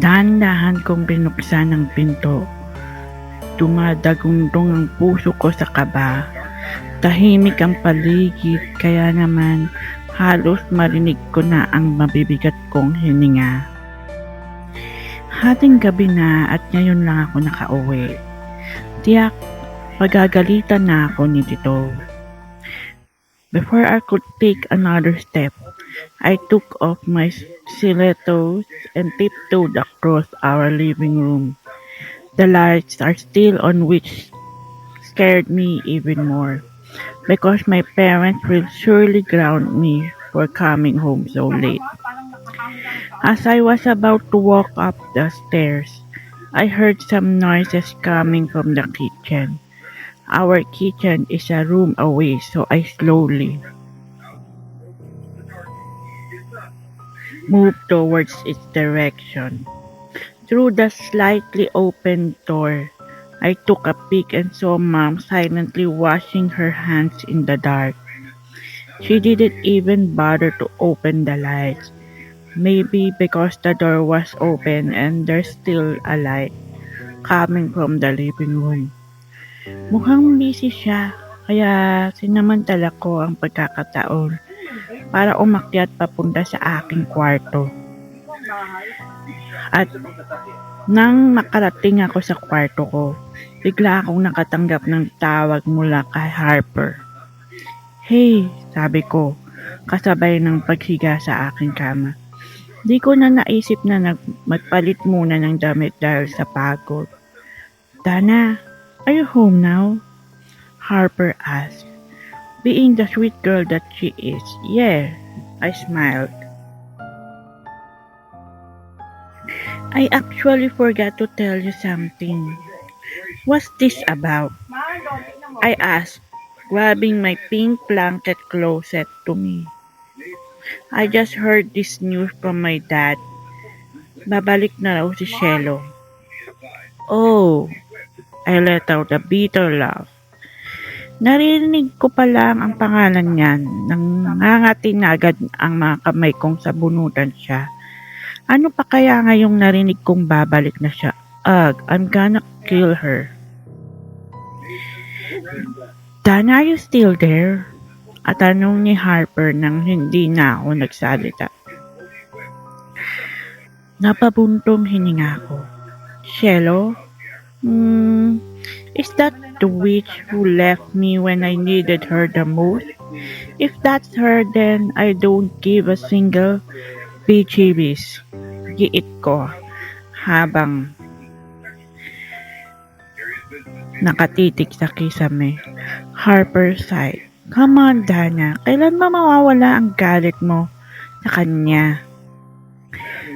Dahan-dahan kong binuksan ang pinto. Dumadagundong ang puso ko sa kaba. Tahimik ang paligid kaya naman halos marinig ko na ang mabibigat kong hininga. Hating gabi na at ngayon lang ako nakauwi. Tiyak, pagagalitan na ako ni Tito. Before I could take another step, I took off my stilettos and tiptoed across our living room. The lights are still on which scared me even more because my parents will surely ground me for coming home so late. As I was about to walk up the stairs, I heard some noises coming from the kitchen. Our kitchen is a room away, so I slowly moved towards its direction. Through the slightly open door, I took a peek and saw Mom silently washing her hands in the dark. She didn't even bother to open the lights. Maybe because the door was open and there's still a light coming from the living room. Mukhang busy siya, kaya sinamantala ko ang pagkakataon para umakyat papunta sa aking kwarto. At nang makarating ako sa kwarto ko, bigla akong nakatanggap ng tawag mula kay Harper. Hey, sabi ko, kasabay ng paghiga sa aking kama. Di ko na naisip na nag magpalit muna ng damit dahil sa pagod. Dana, are you home now? Harper asked. Being the sweet girl that she is, yeah, I smiled. I actually forgot to tell you something. What's this about? I asked, grabbing my pink blanket closet to me. I just heard this news from my dad. Babalik na raw si Shelo. Oh, I let out a bitter laugh. Narinig ko pa lang ang pangalan niyan nang nangangati na agad ang mga kamay kong sabunutan siya. Ano pa kaya ngayong narinig kong babalik na siya? Ugh, I'm gonna kill her. Dana, are you still there? At tanong ni Harper nang hindi na ako nagsalita. Napabuntong hininga ko. Shelo? Hmm, is that the witch who left me when I needed her the most? If that's her, then I don't give a single BGBs. Giit ko habang nakatitig sa kisame. Harper sighed. Come on, Dana. Kailan ba mawawala ang galit mo sa kanya?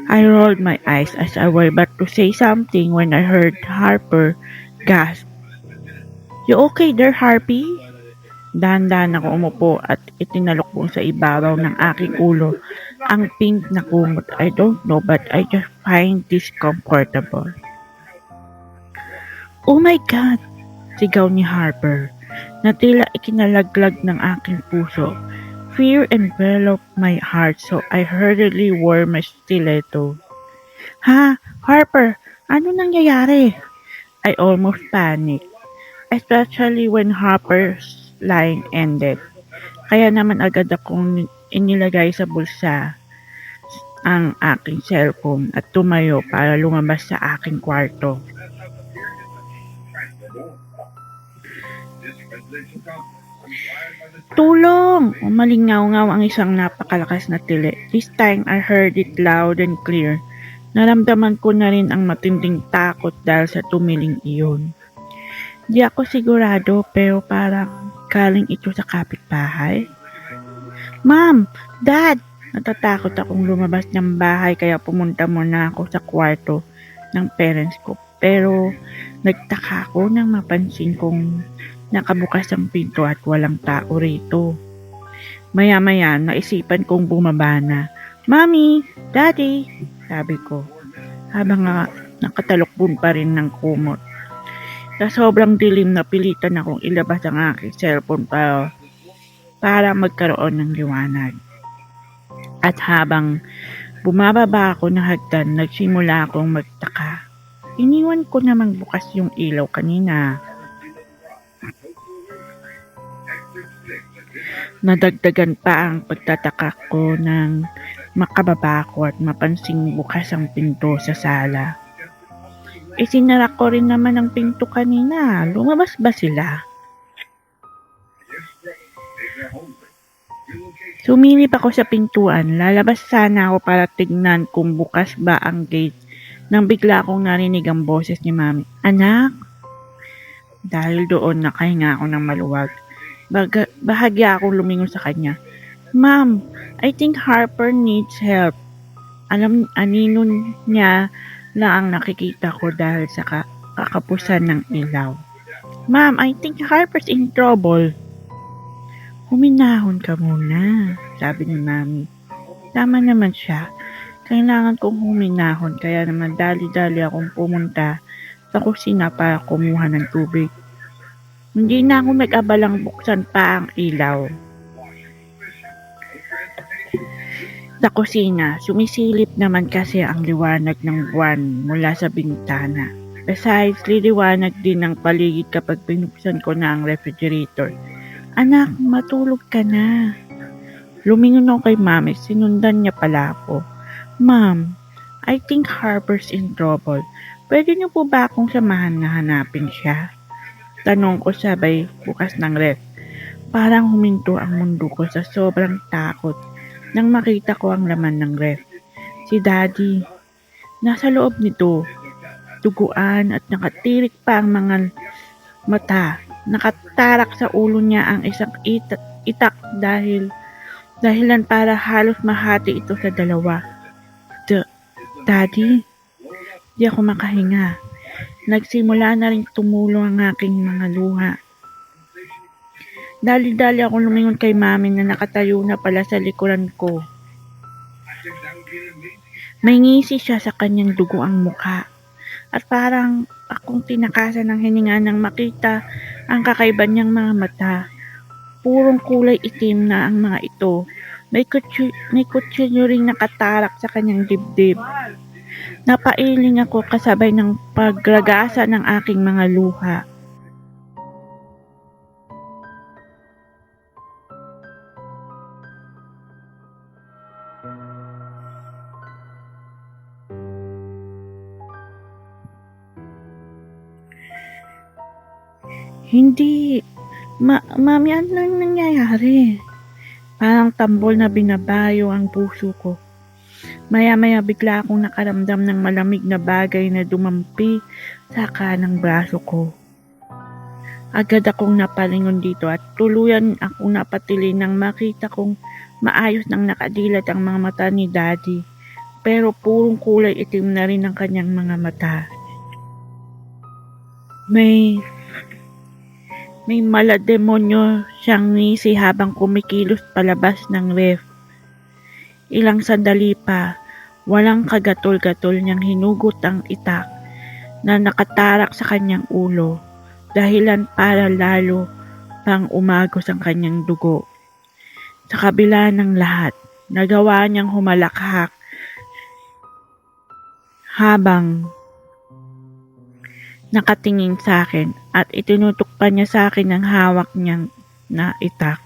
I rolled my eyes as I were about to say something when I heard Harper gasp. You okay there, Harpy? Dahan-dahan ako umupo at itinalokbong sa ibabaw ng aking ulo ang pink na kumot. I don't know but I just find this comfortable. Oh my God! Sigaw ni Harper na tila ikinalaglag ng aking puso. Fear enveloped my heart so I hurriedly wore my stiletto. Ha? Harper, ano nangyayari? I almost panicked, especially when Harper's line ended. Kaya naman agad akong inilagay sa bulsa ang aking cellphone at tumayo para lumabas sa aking kwarto. Tulong! Umalingaw-ngaw ang isang napakalakas na tili. This time I heard it loud and clear. Naramdaman ko na rin ang matinding takot dahil sa tumiling iyon. Di ako sigurado pero parang galing ito sa kapitbahay. Ma'am! Dad! Natatakot akong lumabas ng bahay kaya pumunta muna ako sa kwarto ng parents ko. Pero nagtaka ako nang mapansin kong nakabukas ang pinto at walang tao rito. Maya-maya naisipan kong bumaba na. Mami! Daddy! Sabi ko. Habang nakatalokbon pa rin ng kumot. Sa sobrang dilim na pilitan akong ilabas ang aking cellphone para, para magkaroon ng liwanag. At habang Bumababa ako ng hagdan, nagsimula akong magtaka. Iniwan ko namang bukas yung ilaw kanina. Nadagdagan pa ang pagtataka ko ng makababa ko at mapansing bukas ang pinto sa sala. Isinara ko rin naman ang pinto kanina. Lumabas ba sila? Sumilip ako sa pintuan. Lalabas sana ako para tignan kung bukas ba ang gate nang bigla akong narinig ang boses ni Mami. Anak? Dahil doon nakahinga ako ng maluwag. Baga, bahagya akong lumingon sa kanya. Ma'am, I think Harper needs help. Alam, anino niya na ang nakikita ko dahil sa ka- kakapusan ng ilaw. Ma'am, I think Harper's in trouble. Huminahon ka muna, sabi ni Mami. Tama naman siya. Kailangan kong huminahon kaya naman dali-dali akong pumunta sa kusina para kumuha ng tubig. Hindi na ako nag-abalang buksan pa ang ilaw. Sa kusina, sumisilip naman kasi ang liwanag ng buwan mula sa bintana. Besides, liliwanag din ang paligid kapag binuksan ko na ang refrigerator. Anak, matulog ka na. Lumingon ako kay mami, sinundan niya pala ako. Ma'am, I think Harper's in trouble. Pwede niyo po ba akong samahan na hanapin siya? Tanong ko sabay bukas ng ref. Parang huminto ang mundo ko sa sobrang takot nang makita ko ang laman ng ref. Si Daddy, nasa loob nito. Duguan at nakatirik pa ang mga mata. Nakatarak sa ulo niya ang isang itak, itak dahil dahilan para halos mahati ito sa dalawa. D- Daddy, di ako makahinga. Nagsimula na rin tumulong ang aking mga luha. Dali-dali akong lumingon kay mami na nakatayo na pala sa likuran ko. May ngisi siya sa kanyang dugo ang mukha. At parang akong tinakasan ng hininga nang makita ang kakaiba niyang mga mata. Purong kulay itim na ang mga ito. May, kutsi, may kutsilyo ring nakatarak sa kanyang dibdib. Napailing ako kasabay ng pagragasa ng aking mga luha. Hindi. Ma mami, ano nang nangyayari? Parang tambol na binabayo ang puso ko. Maya-maya bigla akong nakaramdam ng malamig na bagay na dumampi sa kanang braso ko. Agad akong napalingon dito at tuluyan akong napatili nang makita kong maayos nang nakadilat ang mga mata ni Daddy. Pero purong kulay itim na rin ang kanyang mga mata. May may malademonyo siyang ngisi habang kumikilos palabas ng ref. Ilang sandali pa, walang kagatol-gatol niyang hinugot ang itak na nakatarak sa kanyang ulo dahilan para lalo pang umagos ang kanyang dugo. Sa kabila ng lahat, nagawa niyang humalakhak habang nakatingin sa akin at itinutok pa niya sa akin ang hawak niyang na itak.